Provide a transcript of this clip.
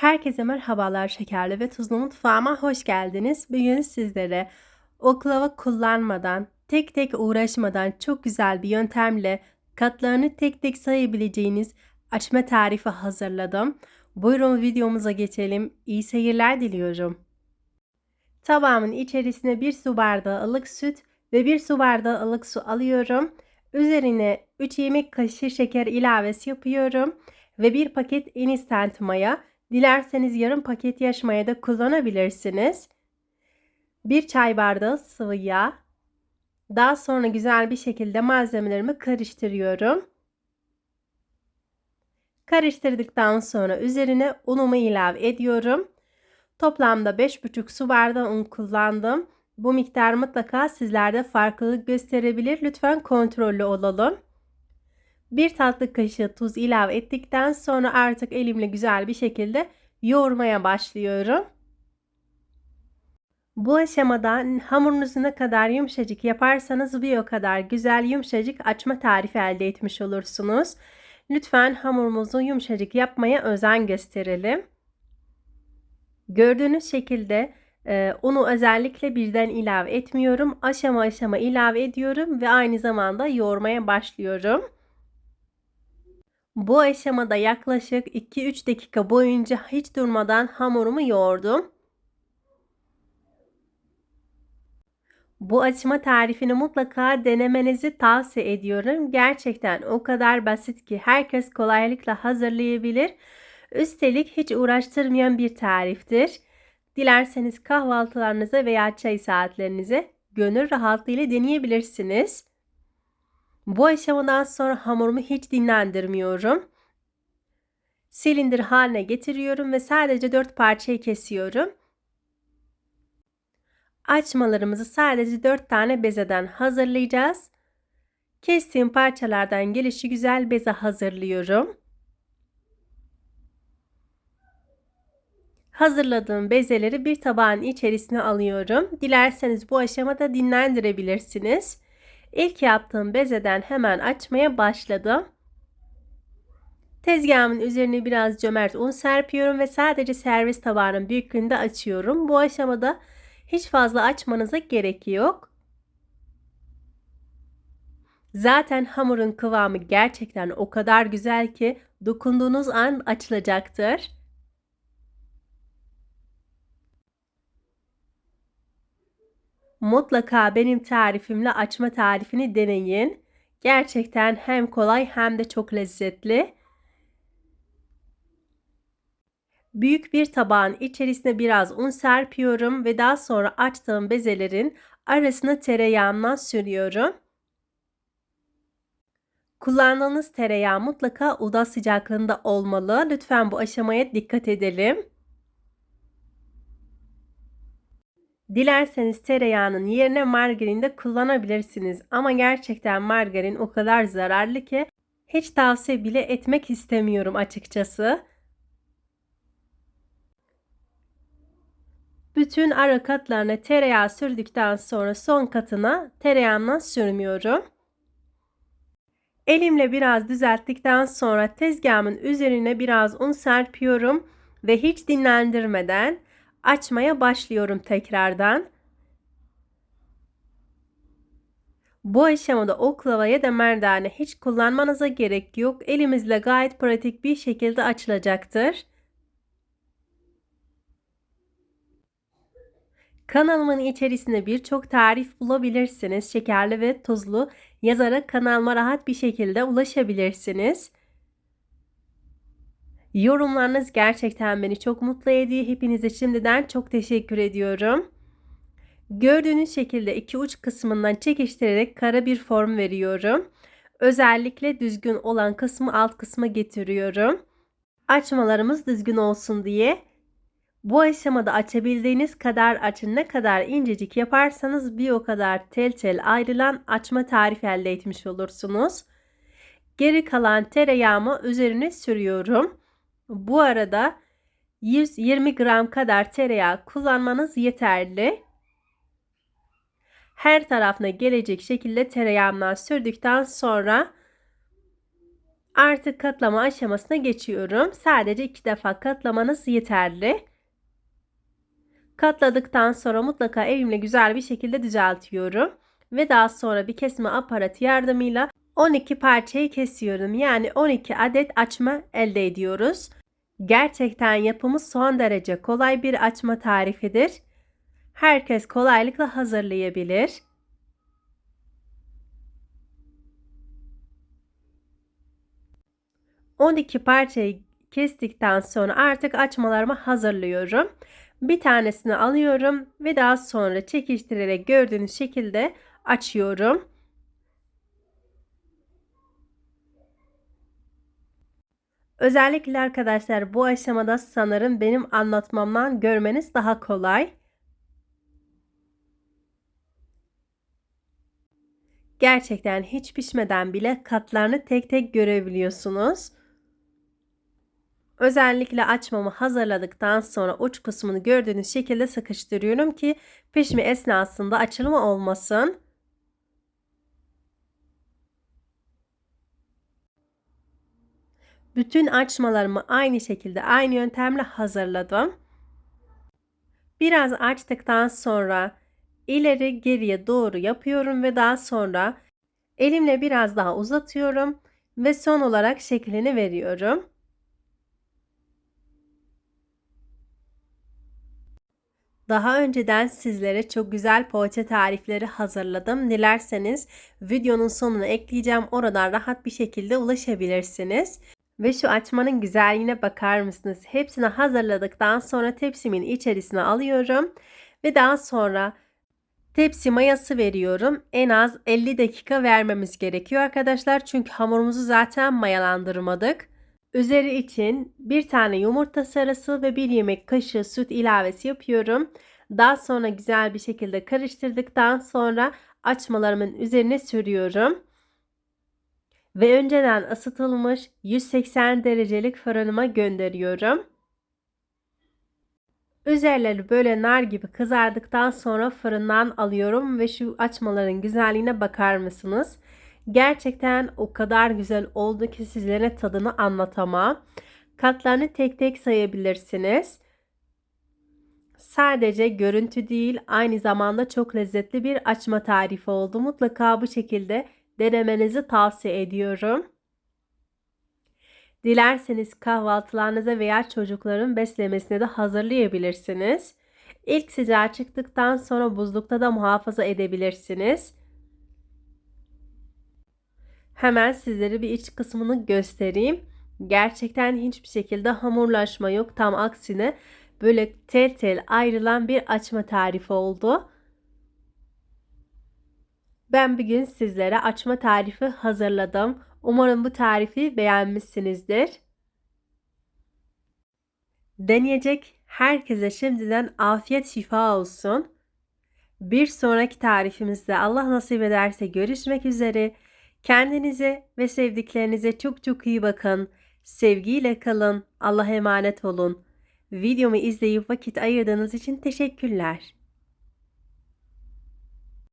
Herkese merhabalar şekerli ve tuzlu mutfağıma hoş geldiniz. Bugün sizlere oklava kullanmadan, tek tek uğraşmadan çok güzel bir yöntemle katlarını tek tek sayabileceğiniz açma tarifi hazırladım. Buyurun videomuza geçelim. İyi seyirler diliyorum. Tabağımın içerisine bir su bardağı ılık süt ve bir su bardağı ılık su alıyorum. Üzerine 3 yemek kaşığı şeker ilavesi yapıyorum ve bir paket instant maya Dilerseniz yarım paket yaş maya da kullanabilirsiniz. Bir çay bardağı sıvı yağ. Daha sonra güzel bir şekilde malzemelerimi karıştırıyorum. Karıştırdıktan sonra üzerine unumu ilave ediyorum. Toplamda 5,5 su bardağı un kullandım. Bu miktar mutlaka sizlerde farklılık gösterebilir. Lütfen kontrollü olalım. Bir tatlı kaşığı tuz ilave ettikten sonra artık elimle güzel bir şekilde yoğurmaya başlıyorum. Bu aşamada hamurunuzu ne kadar yumuşacık yaparsanız bir o kadar güzel yumuşacık açma tarifi elde etmiş olursunuz. Lütfen hamurumuzu yumuşacık yapmaya özen gösterelim. Gördüğünüz şekilde e, unu özellikle birden ilave etmiyorum. Aşama aşama ilave ediyorum ve aynı zamanda yoğurmaya başlıyorum. Bu aşamada yaklaşık 2-3 dakika boyunca hiç durmadan hamurumu yoğurdum. Bu açma tarifini mutlaka denemenizi tavsiye ediyorum. Gerçekten o kadar basit ki herkes kolaylıkla hazırlayabilir. Üstelik hiç uğraştırmayan bir tariftir. Dilerseniz kahvaltılarınıza veya çay saatlerinize gönül rahatlığıyla deneyebilirsiniz. Bu aşamadan sonra hamurumu hiç dinlendirmiyorum. Silindir haline getiriyorum ve sadece 4 parçaya kesiyorum. Açmalarımızı sadece 4 tane bezeden hazırlayacağız. Kestiğim parçalardan gelişi güzel beze hazırlıyorum. Hazırladığım bezeleri bir tabağın içerisine alıyorum. Dilerseniz bu aşamada dinlendirebilirsiniz. İlk yaptığım bezeden hemen açmaya başladım. Tezgahımın üzerine biraz cömert un serpiyorum ve sadece servis tabağının büyüklüğünde açıyorum. Bu aşamada hiç fazla açmanıza gerek yok. Zaten hamurun kıvamı gerçekten o kadar güzel ki dokunduğunuz an açılacaktır. Mutlaka benim tarifimle açma tarifini deneyin. Gerçekten hem kolay hem de çok lezzetli. Büyük bir tabağın içerisine biraz un serpiyorum ve daha sonra açtığım bezelerin arasına tereyağından sürüyorum. Kullandığınız tereyağı mutlaka oda sıcaklığında olmalı. Lütfen bu aşamaya dikkat edelim. Dilerseniz tereyağının yerine margarin de kullanabilirsiniz. Ama gerçekten margarin o kadar zararlı ki hiç tavsiye bile etmek istemiyorum açıkçası. Bütün ara katlarına tereyağı sürdükten sonra son katına tereyağından sürmüyorum. Elimle biraz düzelttikten sonra tezgahımın üzerine biraz un serpiyorum ve hiç dinlendirmeden açmaya başlıyorum tekrardan. Bu aşamada oklava ya da merdane hiç kullanmanıza gerek yok. Elimizle gayet pratik bir şekilde açılacaktır. Kanalımın içerisinde birçok tarif bulabilirsiniz. Şekerli ve tuzlu yazarak kanalıma rahat bir şekilde ulaşabilirsiniz. Yorumlarınız gerçekten beni çok mutlu ediyor. Hepinize şimdiden çok teşekkür ediyorum. Gördüğünüz şekilde iki uç kısmından çekiştirerek kara bir form veriyorum. Özellikle düzgün olan kısmı alt kısma getiriyorum. Açmalarımız düzgün olsun diye. Bu aşamada açabildiğiniz kadar açın. Ne kadar incecik yaparsanız bir o kadar tel tel ayrılan açma tarifi elde etmiş olursunuz. Geri kalan tereyağımı üzerine sürüyorum. Bu arada 120 gram kadar tereyağı kullanmanız yeterli. Her tarafına gelecek şekilde tereyağından sürdükten sonra Artık katlama aşamasına geçiyorum. Sadece iki defa katlamanız yeterli. Katladıktan sonra mutlaka elimle güzel bir şekilde düzeltiyorum. Ve daha sonra bir kesme aparatı yardımıyla 12 parçayı kesiyorum. Yani 12 adet açma elde ediyoruz. Gerçekten yapımı son derece kolay bir açma tarifidir. Herkes kolaylıkla hazırlayabilir. ...12 parçayı kestikten sonra artık açmalarımı hazırlıyorum. Bir tanesini alıyorum ve daha sonra çekiştirerek gördüğünüz şekilde açıyorum. Özellikle arkadaşlar bu aşamada sanırım benim anlatmamdan görmeniz daha kolay. Gerçekten hiç pişmeden bile katlarını tek tek görebiliyorsunuz. Özellikle açmamı hazırladıktan sonra uç kısmını gördüğünüz şekilde sıkıştırıyorum ki pişme esnasında açılma olmasın. Bütün açmalarımı aynı şekilde aynı yöntemle hazırladım. Biraz açtıktan sonra ileri geriye doğru yapıyorum ve daha sonra elimle biraz daha uzatıyorum ve son olarak şeklini veriyorum. Daha önceden sizlere çok güzel poğaça tarifleri hazırladım. Dilerseniz videonun sonuna ekleyeceğim. Oradan rahat bir şekilde ulaşabilirsiniz. Ve şu açmanın güzelliğine bakar mısınız? Hepsini hazırladıktan sonra tepsimin içerisine alıyorum. Ve daha sonra tepsi mayası veriyorum. En az 50 dakika vermemiz gerekiyor arkadaşlar. Çünkü hamurumuzu zaten mayalandırmadık. Üzeri için bir tane yumurta sarısı ve bir yemek kaşığı süt ilavesi yapıyorum. Daha sonra güzel bir şekilde karıştırdıktan sonra açmalarımın üzerine sürüyorum. Ve önceden ısıtılmış 180 derecelik fırınıma gönderiyorum. Üzerleri böyle nar gibi kızardıktan sonra fırından alıyorum ve şu açmaların güzelliğine bakar mısınız? Gerçekten o kadar güzel oldu ki sizlere tadını anlatamam. Katlarını tek tek sayabilirsiniz. Sadece görüntü değil aynı zamanda çok lezzetli bir açma tarifi oldu. Mutlaka bu şekilde denemenizi tavsiye ediyorum. Dilerseniz kahvaltılarınıza veya çocukların beslemesine de hazırlayabilirsiniz. İlk sıcağı çıktıktan sonra buzlukta da muhafaza edebilirsiniz. Hemen sizlere bir iç kısmını göstereyim. Gerçekten hiçbir şekilde hamurlaşma yok. Tam aksine böyle tel tel ayrılan bir açma tarifi oldu. Ben bugün sizlere açma tarifi hazırladım. Umarım bu tarifi beğenmişsinizdir. Deneyecek herkese şimdiden afiyet şifa olsun. Bir sonraki tarifimizde Allah nasip ederse görüşmek üzere. Kendinize ve sevdiklerinize çok çok iyi bakın. Sevgiyle kalın. Allah'a emanet olun. Videomu izleyip vakit ayırdığınız için teşekkürler.